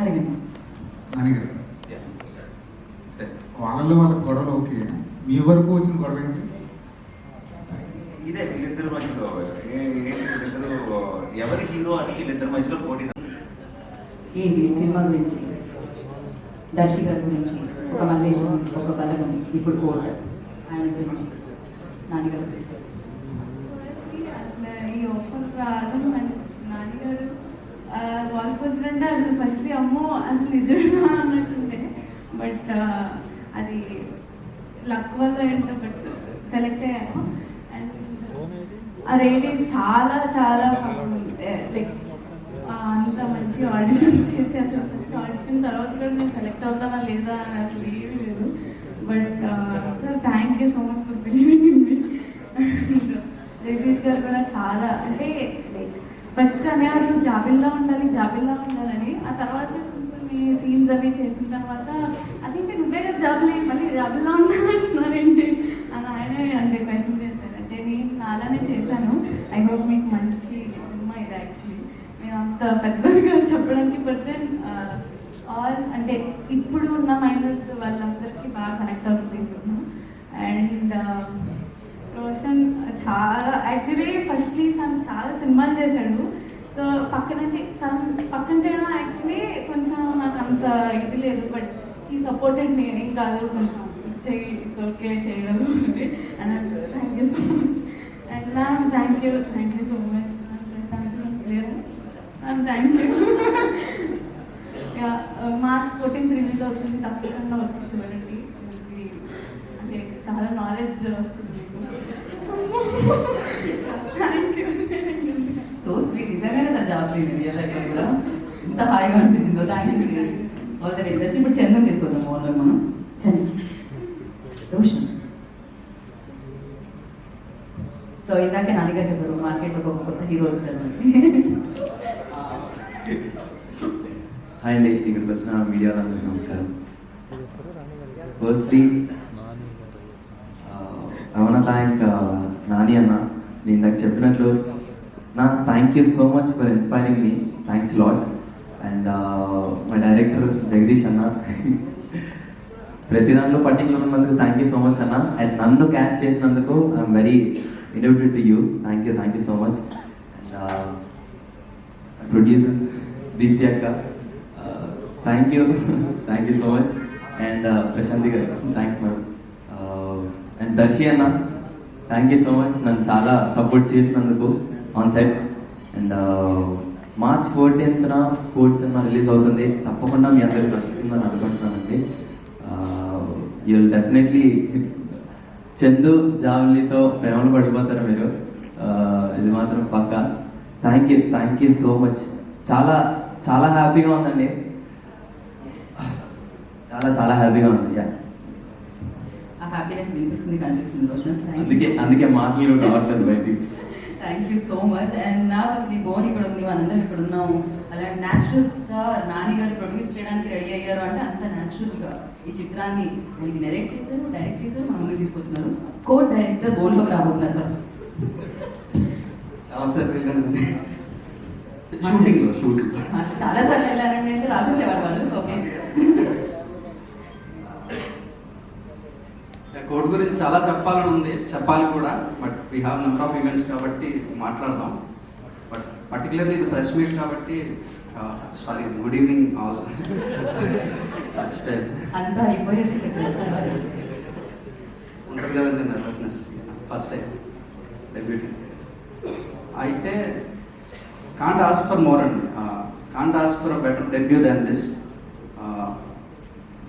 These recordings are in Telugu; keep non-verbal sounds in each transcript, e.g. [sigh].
అడగండి నాన్నగారు సరే వాళ్ళలో వాళ్ళ గొడవలు ఓకే. మీ వరకు వచ్చిన గొడవ ఏంటి? ఇదే వీళ్ళిద్దరి మధ్యలో. వీళ్ళిద్దరు ఎవరి హీరో అని వీళ్ళిద్దరి మధ్యలో పోటీ ఏంటి సినిమా గురించి? దర్శి గారి గురించి ఒక మల్లేశం ఒక బలగం ఇప్పుడు కోట ఆయన గురించి నాన్నగారి గురించి. అసలు ఈ రావడం మన నాన్నగారు వాల్ పోస్టర్ అంటే అసలు ఫస్ట్లీ అమ్మో అసలు నిజమేనా అన్నట్టుండే. బట్ uh, అది లక్ వల్ల ఏంటో బట్ సెలెక్ట్ అయ్యాను. అండ్ ఆ రేటింగ్స్ చాలా చాలా లైక్ అంత మంచి ఆడిషన్ చేసి అసలు ఫస్ట్ ఆడిషన్ తర్వాత కూడా నేను సెలెక్ట్ అవుతానా లేదా అని అసలు ఏమీ లేదు. But sir thank you so much for believing in me Jagadish garu కూడా చాలా అంటే లైక్ ఫస్ట్ అనేవాళ్ళు జాబిల్లా ఉండాలి జాబిల్లా ఉండాలని. ఆ తర్వాత కొన్ని కొన్ని సీన్స్ అవి చేసిన తర్వాత అదేంటి నువ్వే కదా జాబిలే మళ్ళీ జాబిల్లా ఉండాలంటున్నారేంటి అని ఆయనే అంటే క్వశ్చన్ చేశారు. అంటే నేను అలానే చేశాను. ఐ హోప్ మీకు మంచి సినిమా ఇది యాక్చువల్లీ నేను అంత పెద్దగా చెప్పడానికి పడితే ఆల్ అంటే ఇప్పుడు ఉన్న మైనస్ వాళ్ళందరికీ బాగా కనెక్ట్ అవుతుంది సినిమా. అండ్ రోషన్ చాలా యాక్చువల్లీ ఫస్ట్లీ తను చాలా సినిమాలు చేశాడు. సో పక్కనంటే తను పక్కన చేయడం యాక్చువల్లీ కొంచెం నాకు అంత ఇది లేదు. బట్ ఈ సపోర్టెడ్ మీ ఏం కాదు కొంచెం చెయ్యి ఇట్స్ ఓకే చేయగలరు అని అంటారు thank you so much and ma'am thank you thank you so much ma'am Prashanth లేరు ma'am thank you March fourteenth release అవుతుంది. తప్పకుండా వచ్చి చూడండి. అంటే చాలా నాలెడ్జ్ వస్తుంది. సో స్వీట్ నిజంగానే తన జాబ్ లేదు. రియల్ లైఫ్ కూడా. ఎంత హాయిగా అనిపించిందో. Thank you all the very best ఇప్పుడు చందన్ తీసుకుందాం. ఓన్లో మనం చందన్. రోషన్. సో ఇందాకే నాన్నగారు చెప్పారు మార్కెట్లోకి ఒక కొత్త హీరో వచ్చారు హాయ్ అండి. ఇక్కడికి వచ్చిన మీడియాలో అందరికీ నమస్కారం. ఫస్ట్లీ అవునా థ్యాంక్ నాని అన్న నేను ఇందాక చెప్పినట్లు నా thank you so much for inspiring me thanks lot and మా డైరెక్టర్ జగదీష్ అన్న ప్రతి దాంట్లో పర్టికులర్ ఉన్నందుకు థ్యాంక్ యూ సో మచ్ అన్న. అండ్ నన్ను క్యాష్ చేసినందుకు I'm very indebted to you thank you thank you so much and producers Deepthi అక్క thank you thank you so much and Prashanthi garu thanks ma'am and Darsi అన్న థ్యాంక్ యూ సో మచ్ నన్ను చాలా సపోర్ట్ చేసినందుకు ఆన్ సెట్స్ అండ్ మార్చ్ ఫోర్టీన్త్న కోడ్ సినిమా రిలీజ్ అవుతుంది. తప్పకుండా మీ అందరికి నచ్చుతుందని అనుకుంటున్నానండి. Uh, యూ డెఫినెట్లీ చందు జావ్లీతో ప్రేమలు పడిపోతారు మీరు. Uh, ఇది మాత్రం పక్క. Thank you thank you so much చాలా చాలా హ్యాపీగా ఉందండి. [sighs] చాలా చాలా హ్యాపీగా ఉంది. యా హ్యాపీనెస్ వినిపిస్తుంది కనిపిస్తుంది రోషన్. అందుకే అందుకే మాటలు రావట్లేదు బయటికి. Thank you so much and నాకు అసలు ఈ బోన్ ఇక్కడ ఉంది మనందరం ఇక్కడ ఉన్నాము. అలాంటి న్యాచురల్ స్టార్ నాని గారు ప్రొడ్యూస్ చేయడానికి రెడీ అయ్యారు అంటే అంత న్యాచురల్గా ఈ చిత్రాన్ని మనకి నెరేట్ చేశారు డైరెక్ట్ చేశారు మన ముందుకు తీసుకొస్తున్నారు. కో డైరెక్టర్ బోన్లోకి రాబోతున్నారు ఫస్ట్ చాలా షూటింగ్ సార్లు వెళ్ళారండి అంటే రాసేసేవాడు వాళ్ళు ఓకే కోడ్ గురించి చాలా చెప్పాలని ఉంది. చెప్పాలి కూడా. But we have number of events కాబట్టి మాట్లాడదాం. బట్ పర్టికులర్లీ ఇది ప్రెస్ మీట్ కాబట్టి సారీ గుడ్ ఈవినింగ్ ఆల్ అంతా ఉంటుంది కదండి నర్వస్నెస్ ఫస్ట్ టైం డెబ్యూటీ అయితే కాంట్ ఆస్క్ ఫర్ మోర్ అండి can't ask for better debut than this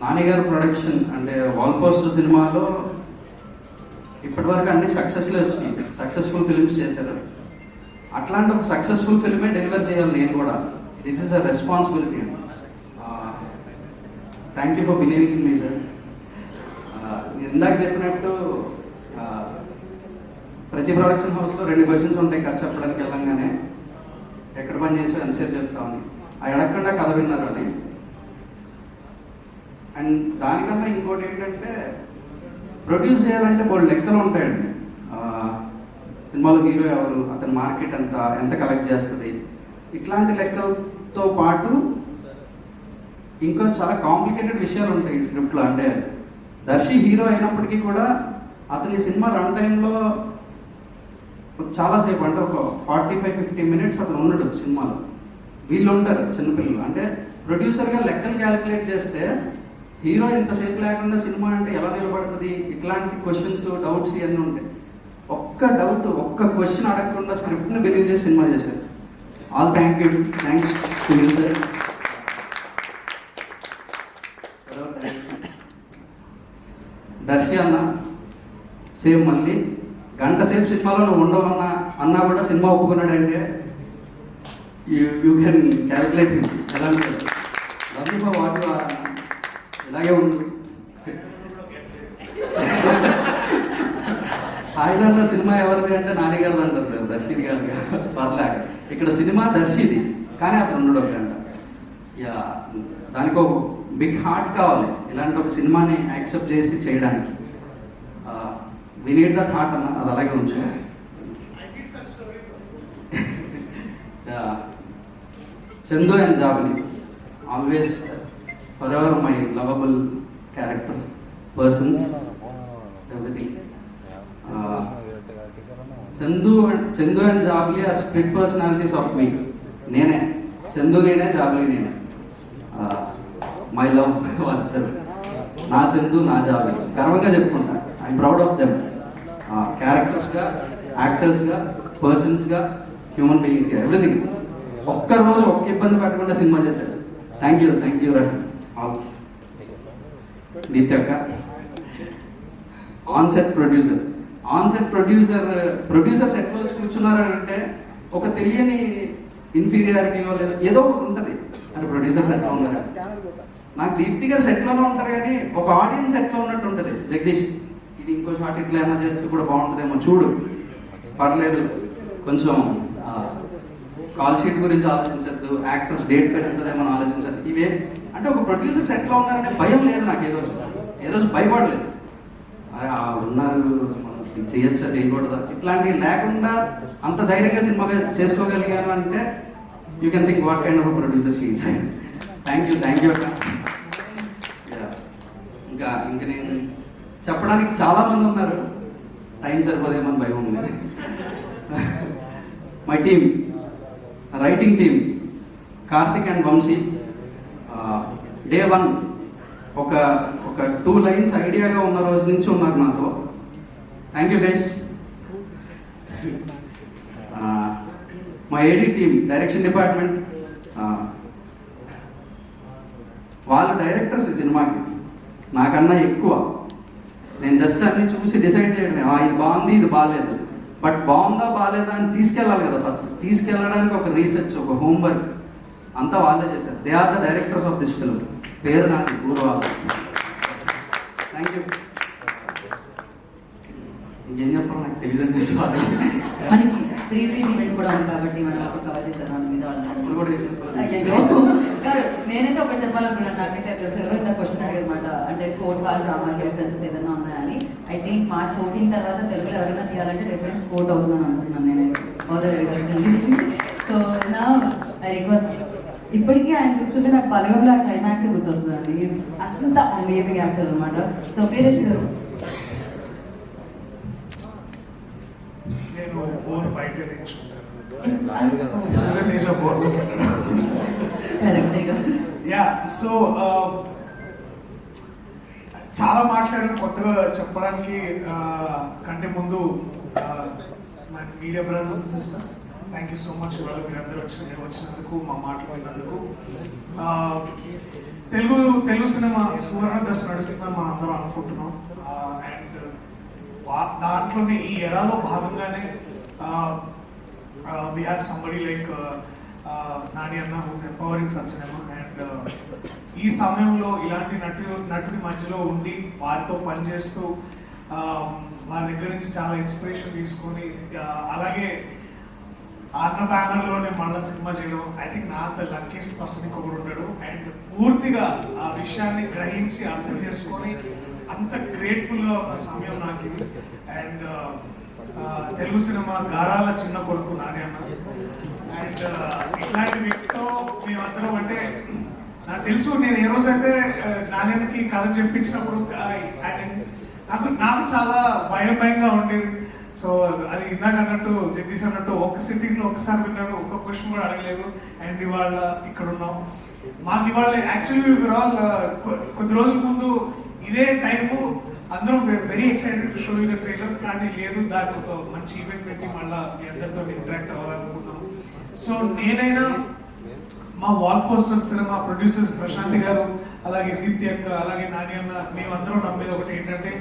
నానిగారు production అంటే వాల్ పోస్టర్ సినిమాలో ఇప్పటివరకు అన్ని సక్సెస్లే వచ్చినాయి. సక్సెస్ఫుల్ ఫిల్మ్స్ చేశారు. అట్లాంటి ఒక సక్సెస్ఫుల్ ఫిల్మే డెలివర్ చేయాలి నేను కూడా. This is a responsibility thank you for believing in me sir నేను ఇందాక చెప్పినట్టు ప్రతి ప్రొడక్షన్ హౌస్లో రెండు క్వశ్చన్స్ ఉంటాయి కథ చెప్పడానికి వెళ్ళంగానే. ఎక్కడ పని చేసావు ఎంతసేపు చెప్తామని అవి అడగకుండా కథ విన్నారు అని. అండ్ దానికన్నా ఇంకోటి ఏంటంటే ప్రొడ్యూస్ చేయాలంటే బోల్డ్ లెక్కలు ఉంటాయండి. సినిమాలో హీరో ఎవరు అతని మార్కెట్ ఎంత ఎంత కలెక్ట్ చేస్తుంది. ఇట్లాంటి లెక్కలతో పాటు ఇంకో చాలా కాంప్లికేటెడ్ విషయాలు ఉంటాయి ఈ స్క్రిప్ట్లో అంటే దర్శి హీరో అయినప్పటికీ కూడా అతని సినిమా రన్ టైంలో చాలాసేపు అంటే ఒక ఫార్టీ ఫైవ్ ఫిఫ్టీ మినిట్స్ అతను ఉండడు సినిమాలో. వీళ్ళు ఉంటారు చిన్నపిల్లలు. అంటే ప్రొడ్యూసర్గా లెక్కలు క్యాలిక్యులేట్ చేస్తే హీరో ఇంతసేపు లేకుండా సినిమా అంటే ఎలా నిలబడుతుంది? ఇట్లాంటి క్వశ్చన్స్ డౌట్స్ ఇవన్నీ ఉంటాయి. ఒక్క డౌట్ ఒక్క క్వశ్చన్ అడగకుండా స్క్రిప్ట్ని బిలీవ్ చేసి సినిమా చేశారు. All thank you thanks to you sir Darshi అన్న సేమ్ మళ్ళీ. గంట సేపు సినిమాలో నువ్వు ఉండవన్నా అన్నా కూడా సినిమా ఒప్పుకున్నాడంటే యూ యూ కెన్ క్యాల్కులేట్ ఎలా ఉంటుంది? Love for what you are అన్న. ఇలాగే ఉంటుంది ఆయన అన్న సినిమా ఎవరిది అంటే నాన్నగారిది అంటారు సార్ దర్శిది గారు. పర్లేక ఇక్కడ సినిమా దర్శిది కానీ అతను ఉండడు ఒక గంట. యా దానికి ఒక బిగ్ హార్ట్ కావాలి ఇలాంటి ఒక సినిమాని యాక్సెప్ట్ చేసి చేయడానికి. వి నీడ్ దట్ హార్ట్ అన్న అది అలాగే ఉంచు. Chandu and Jabili always for ever my lovable characters persons everything Chandu and Chandu and Jabili are split personalities of me నేనే చందు నేనే జాబ్లీ నేనే మై లవ్ వాళ్ళిద్దరు నా చందు నా జాబ్లీ గర్వంగా చెప్పుకుంటా. ఐఎమ్ ప్రౌడ్ ఆఫ్ దెమ్ క్యారెక్టర్స్గా యాక్టర్స్గా పర్సన్స్గా హ్యూమన్ బీయింగ్స్గా ఎవ్రీథింగ్ ఒక్క రోజు ఒక్క ఇబ్బంది పెట్టకుండా సినిమా చేశారు thank you thank you all నిత్యక్క అక్క on set producer on set producer producer set వచ్చి కూర్చున్నారని అంటే ఒక తెలియని ఇన్ఫీరియారిటీయో లేదా ఏదో ఒకటి ఉంటుంది. అని ప్రొడ్యూసర్ సెట్లో ఉన్నారు? నాకు దీప్తి గారు సెట్లోనే ఉంటారు కానీ ఒక ఆడియన్స్ సెట్లో ఉన్నట్టు ఉంటుంది. జగదీష్ ఇది ఇంకో షాట్ ఇట్లా ఏమైనా చేస్తే కూడా బాగుంటుందేమో చూడు. పర్లేదు. కొంచెం కాల్ షీట్ గురించి ఆలోచించద్దు. యాక్టర్స్ డేట్ పెరుగుతుందేమో అని ఆలోచించద్దు. ఇవే అంటే ఒక ప్రొడ్యూసర్స్ ఎట్లా ఉన్నారనే భయం లేదు నాకు ఏ రోజు. ఏ రోజు భయపడలేదు. అరే ఆ ఉన్నారు మనం చేయొచ్చా చేయకూడదా? ఇట్లాంటివి లేకుండా అంత ధైర్యంగా సినిమా చేసుకోగలిగాను అంటే you can think what kind of producer she's thank you thank you ఇంకా ఇంకా నేను చెప్పడానికి చాలా మంది ఉన్నారు. టైం సరిపోదేమో అని భయం ఉంది. My team writing team Karthik and Vamsi day one ఒక ఒక టూ లైన్స్ ఐడియాగా ఉన్న రోజు నుంచి ఉన్నారు నాతో. థ్యాంక్ యూ గైస్ మా ఏడీ టీమ్ డైరెక్షన్ డిపార్ట్మెంట్ వాళ్ళు డైరెక్టర్స్ ఈ సినిమాకి. నాకన్నా ఎక్కువ. నేను జస్ట్ అన్ని చూసి డిసైడ్ చేయడమే. ఇది బాగుంది ఇది బాగాలేదు బట్ బాగుందా బాగాలేదా అని తీసుకెళ్ళాలి కదా ఫస్ట్ తీసుకెళ్ళడానికి ఒక రీసెర్చ్ ఒక హోంవర్క్ అంతా వాళ్ళే చేశారు. They are the directors of this film పేరు ఊరు వాళ్ళు థ్యాంక్ యూ ఇంకేం చెప్పాలి నాకు తెలియదండి సారీ. మనకి ఈవెంట్ కూడా ఉంది కాబట్టి మనం అప్పుడు కవర్ దాని మీద కాదు నేనైతే ఒకటి చెప్పాలనుకున్నాను. నాకైతే తెలుసు. ఎవరో ఇంత క్వశ్చన్ అడిగారన్నమాట. అంటే కోర్ట్ హాల్ డ్రామాకి రెఫరెన్సెస్ ఏదైనా ఉన్నాయని ఐ థింక్ మార్చ్ ఫోర్టీన్ తర్వాత తెలుగులో ఎవరైనా తీయాలంటే రెఫరెన్స్ కోర్ట్ అవుతుందని అనుకుంటున్నాను నేనైతే. సో నా ఐ రిక్వెస్ట్ ఇప్పటికీ ఆయన చూస్తుంటే నాకు పలగంలో ఆ క్లైమాక్స్ గుర్తొస్తుందండి. ఈజ్ అంత అమేజింగ్ యాక్టర్ అనమాట సో ప్రియదర్శి గారు. నేను బోర్ బయట యా సో చాలా మాట్లాడాను కొత్తగా చెప్పడానికి uh, కంటే ముందు my media brothers and sisters thank you so much ఇవాళ మీరందరూ వచ్చిన వచ్చినందుకు మా మాటలు తెలుగు తెలుగు సినిమా సువర్ణ దశ నడుస్తుందని మనం అందరం అనుకుంటున్నాం. అండ్ దాంట్లోనే ఈ ఎరాలో భాగంగానే we have somebody like Nani అన్న who's empowering son cinema and ఈ సమయంలో ఇలాంటి నటు నటుడి మధ్యలో ఉండి వారితో పనిచేస్తూ వారి దగ్గర నుంచి చాలా ఇన్స్పిరేషన్ తీసుకొని అలాగే అన్న బ్యానర్లోనే మళ్ళీ సినిమా చేయడం ఐ థింక్ నా అంత లక్కీస్ట్ పర్సన్ ఇంకొకడు ఉన్నాడు. అండ్ పూర్తిగా ఆ విషయాన్ని గ్రహించి అర్థం చేసుకొని అంత గ్రేట్ఫుల్గా ఉన్న సమయం నాకు ఇది. అండ్ uh, తెలుగు సినిమా గారాల చిన్న కొడుకు నానే అన్న. అండ్ uh, ఇట్లాంటి వ్యక్తితో మేమందరం అంటే నాకు తెలుసు నేను ఏ రోజైతే నాణ్యానికి కథ చెప్పించినప్పుడు ఆయన నాకు నాకు చాలా భయం భయంగా ఉండేది. సో అది ఇందాక అన్నట్టు జగదీష్ అన్నట్టు ఒక్క సిట్టింగ్లో ఒక్కసారి విన్నాడు ఒక్క క్వశ్చన్ కూడా అడగలేదు. అండ్ ఇవాళ ఇక్కడ ఉన్నాం. మాకు ఇవాళ యాక్చువల్లీ uh, ఆల్ కొద్ది రోజుల ముందు ఇదే టైము అందరం very excited to show you the trailer కానీ లేదు దానికి ఒక మంచి ఈవెంట్ పెట్టి మళ్ళీ మీ అందరితో ఇంటరాక్ట్ అవ్వాలనుకున్నాం సో నేనైనా మా వాల్ పోస్టర్ సినిమా ప్రొడ్యూసర్స్ ప్రశాంతి గారు అలాగే దీప్తి అక్క అలాగే నాని అన్న మేమందరం నమ్మేది ఒకటి ఏంటంటే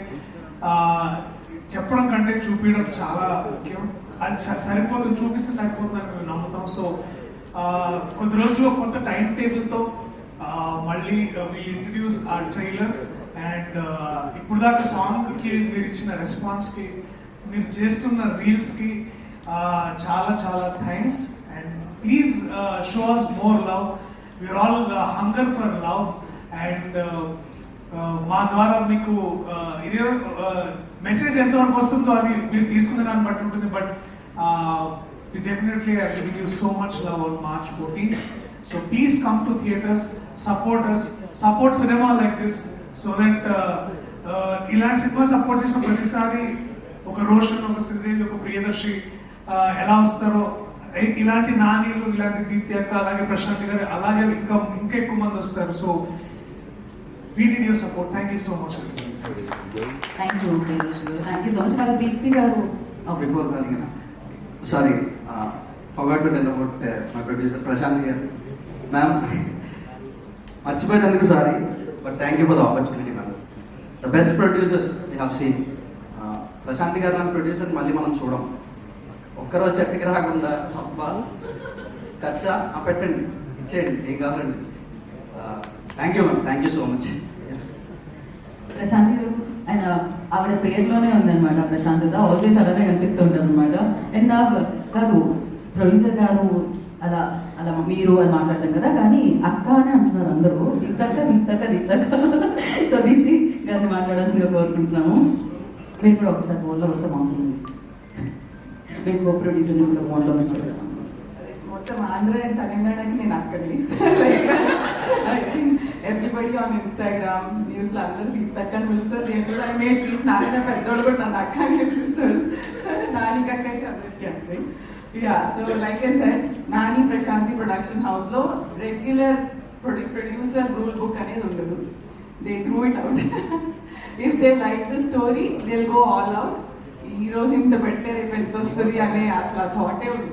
చెప్పడం కంటే చూపించడం చాలా ముఖ్యం. అది సరిపోతుంది చూపిస్తే సరిపోతుందని మేము నమ్ముతాం. సో కొద్ది రోజుల్లో కొత్త టైం టేబుల్తో మళ్ళీ వీ ఇంట్రడ్యూస్ ఆ ట్రైలర్ అండ్ ఇప్పుడు దాకా సాంగ్కి మీరు ఇచ్చిన రెస్పాన్స్కి మీరు చేస్తున్న రీల్స్కి చాలా చాలా thanks and please show us more love we're all hunger for love and మా ద్వారా మీకు ఇదే మెసేజ్ ఎంతవరకు వస్తుందో అది మీరు తీసుకునే దాన్ని బట్టి ఉంటుంది but definitely I you so much love on March fourteenth so please come to theatres supporters support cinema like this so that ఇలాంటి సినిమా సపోర్ట్ చేసిన ప్రతిసారి ఒక రోషన్ ఒక శ్రీదేవి ఒక ప్రియదర్శి ఎలా వస్తారో ఇలాంటి నానీలు ఇలాంటి దీప్తి అక్క అలాగే ప్రశాంత్ గారు అలాగే ఇంకా ఇంకా ఎక్కువ మంది వస్తారు. So we need your support thank you so much thank you thank you so much Deepthi garu before sorry forgot to tell about my producer Prashanth garu ma'am మర్చిపోయినందుకు sorry but thank you for the opportunity ma'am the best producers we have seen Prashanth garu లాంటి ప్రొడ్యూసర్ మళ్ళీ మనం చూడం. ఒక్కరోజు సెట్కి రాకుండా అబ్బా. ఖర్చు? ఆ, పెట్టండి. ఇచ్చేయండి. ఏం కావాలండి? Thank you ma'am thank you so much Prashanthi ఆయన ఆవిడ పేరులోనే ఉందన్నమాట ప్రశాంతత. ఆల్వేస్ అలానే కనిపిస్తూ ఉంటారనమాట అండ్ నా కాదు ప్రొడ్యూసర్ గారు అలా అలా మీరు అని మాట్లాడతాం కదా కానీ అక్క అని అంటున్నారు అందరూ. దిత్తక్క దిత్తక్క దిత్తక్క సో దీప్తి గారిని మాట్లాడాల్సిందిగా కోరుకుంటున్నాము. మీరు కూడా ఒకసారి ఫోన్లో వస్తే బాగుంటుంది. మేము కో ప్రొడ్యూసర్ని కూడా ఫోన్లో మాట్లాడతాం మొత్తం ఆంధ్ర అండ్ తెలంగాణకి నేను అక్కని I think everybody on Instagram న్యూస్లో అందరూ దీప్తక్క అని పిలుస్తారు. నేను కూడా ఐ మేడ్ ప్లీజ్ నాన్న పెద్దోళ్ళు కూడా నన్ను అక్క అని పిలుస్తారు. నానికి అక్కకి అందరికి అక్కయ్య yeah so like I said Nani Prashanthi production హౌస్లో రెగ్యులర్ ప్రొడ్యూ ప్రొడ్యూసర్ రూల్ బుక్ అనేది ఉండదు. They threw it out if they like the story they'll go all out ఈ రోజు ఇంత పెడితే రేపు ఎంత వస్తుంది అనే అసలు ఆ థాటే ఉంది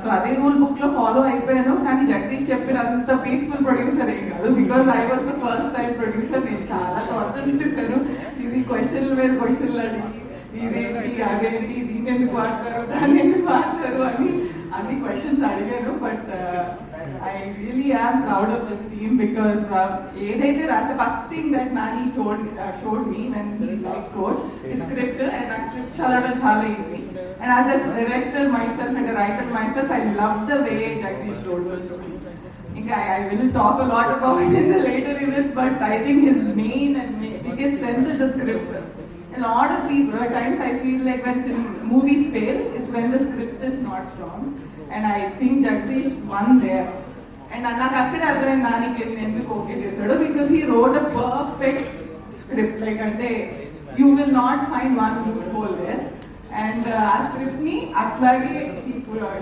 సో అదే రూల్ బుక్లో ఫాలో అయిపోయాను. కానీ జగదీష్ చెప్పినంత పీస్ఫుల్ ప్రొడ్యూసర్ ఏం కాదు. Because I was the first time producer నేను చాలా టార్చర్ చేశాను. ఇది క్వశ్చన్ల మీద క్వశ్చన్లు అడిగి ఇదేంటి అదేంటి దీన్ని ఎందుకు వాడతారు దాన్ని ఎందుకు వాడతారు అని అన్ని క్వశ్చన్స్ అడిగాను. But I really am proud of this team because ఏదైతే రాసే first thing that Nani showed showed me when he like Court script and నాకు స్క్రిప్ట్ చదవడం చాలా easy and as a director myself and writer myself I love the way Jagadish wrote the story ఇంకా I will talk a lot about in the later events but I think his main and biggest strength is the script A lot of people, at times I feel like when cin- movies fail, it's when the script is not strong. And I think Jagdish won there. And నాకు అక్కడే అర్థమైంది దానికి ఎందుకు ఓకే చేశాడు because he wrote a perfect script like అంటే you will not find one loophole where and ఆ స్క్రిప్ట్ని అట్లాగే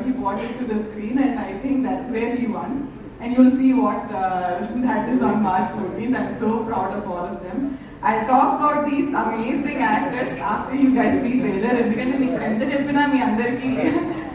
he what it to the screen and I think that's where he won and you'll see what uh, that is on March 14th. I'm so proud of all of them. I'll talk about these amazing actors after you guys see trailer. ఎందుకంటే నేను ఇప్పుడు ఎంత చెప్పినా మీ అందరికీ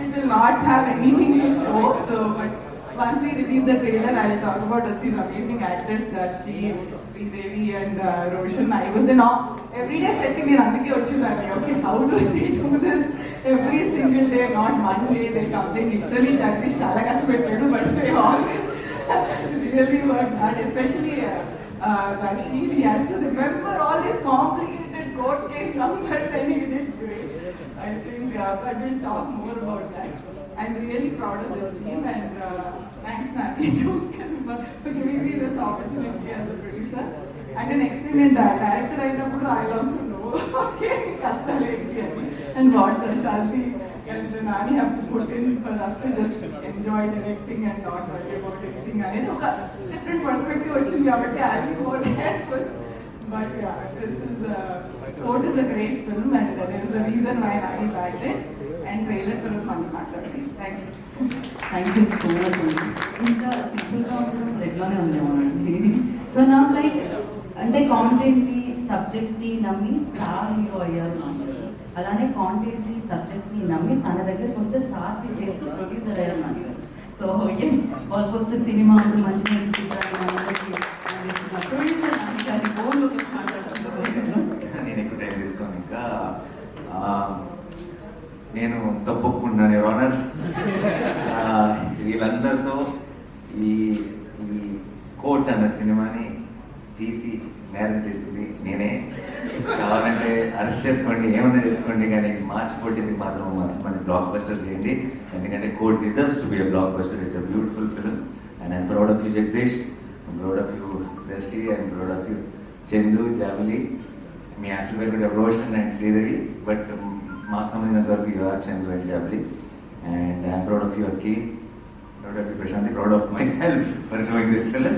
it will not have anything to show. So, but once we release the trailer, I'll talk about these amazing actors that she, Sri Devi and uh, Roshan. I was in awe. Every day sitting in Andike Ochilani, okay, how do they do this every single day, not one day? They complain literally Jagdish Chala Kashtapettadu, but they always [laughs] really work hard, especially uh, uh, He has to remember all these complicated court case numbers and he did great. I think, uh, but we'll talk more about that. I'm really proud of this team and uh, thanks Nani for giving me this opportunity as a producer అంటే నెక్స్ట్ టైం నేను డైరెక్టర్ అయినప్పుడు ఐ ఆల్సో నో ఓకే కష్టాలు ఏంటి అని and what Prashanthi and Nani have to put in for us to just enjoy directing and not worry about anything అనేది ఒక different perspective వచ్చింది కాబట్టి I'll be more careful. But yeah, this is a, Court is a great film and there is a reason why Nani liked it. And trailer తర్వాత మనం మాట్లాడండి thank you thank you so much అండి ఇంకా సింపుల్గా ఉండడం రెడ్లోనే ఉందేమోనండి సో నాకు లైక్ అంటే కాంటెంట్ని సబ్జెక్ట్ని నమ్మి స్టార్ హీరో అయ్యారు నాకు అలానే కాంటెంట్ని సబ్జెక్ట్ని నమ్మి తన దగ్గరికి వస్తే స్టార్స్ని చేస్తూ ప్రొడ్యూసర్ అయ్యారు నాకు సో ఎస్ ఆల్మోస్ట్ సినిమా మంచి మంచి చిత్రాలు మనందరికీ అందిస్తున్న ప్రొడ్యూసర్ నాకు గారి బోర్డులోకి వచ్చి మాట్లాడుతున్నాను నేను ఎక్కువ టైం తీసుకోను ఇంకా ఆ, నేను తప్పొప్పుకుంటున్నాను ఎవరు ఆనర్ వీళ్ళందరితో ఈ ఈ కోట్ అన్న సినిమాని తీసి మ్యారేజ్ చేసింది నేనే. కావాలంటే అరెస్ట్ చేసుకోండి ఏమైనా చేసుకోండి కానీ మార్చ్ ఫోర్టీన్కి మాత్రం మా సినిమాని బ్లాక్ బస్టర్ చేయండి. ఎందుకంటే Court deserves to be a blockbuster it's a beautiful film and I'm proud of you Jagadish proud of you Darshi and proud of you Chandu Jabili మీ అసలు పేరు కూడా రోషన్ అండ్ శ్రీదేవి. బట్ మాకు సంబంధించినంత వరకు you're Chandu and Jabili and I'm proud of your key proud of you Prashanthi proud of myself for doing this film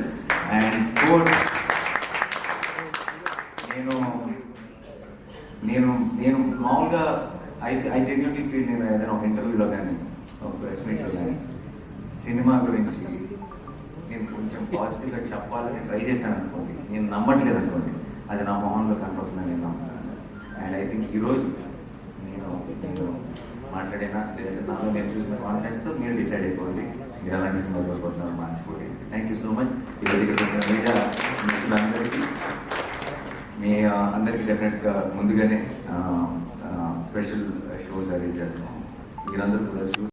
and Court నేను నేను నేను మామూలుగా ఐ ఐ జెన్యున్లీ ఫీల్ నేను ఏదైనా ఒక ఇంటర్వ్యూలో కానీ ఒక ప్రెస్ మీట్లో కానీ సినిమా గురించి నేను కొంచెం పాజిటివ్గా చెప్పాలని ట్రై చేశాను అనుకోండి నేను నమ్మట్లేదు అనుకోండి అది నా మొహంలో కనపడుతుందని నేను నమ్ముతాను. అండ్ ఐ థింక్ ఈరోజు నేను నేను మాట్లాడినా లేదంటే నాలో మీరు చూసిన కాన్ఫిడెన్స్తో మీరు డిసైడ్ అయిపోండి. మీరు అలాంటి సినిమా చూడబోతున్నారు మార్చిపోయి థ్యాంక్ యూ సో మచ్ ఈరోజు ఇక్కడ వచ్చిన మీడియా మిత్రులందరికీ మీ అందరికీ డెఫినెట్గా ముందుగానే స్పెషల్ షోస్ అరేంజ్ చేస్తాం. మీరందరూ కూడా చూసి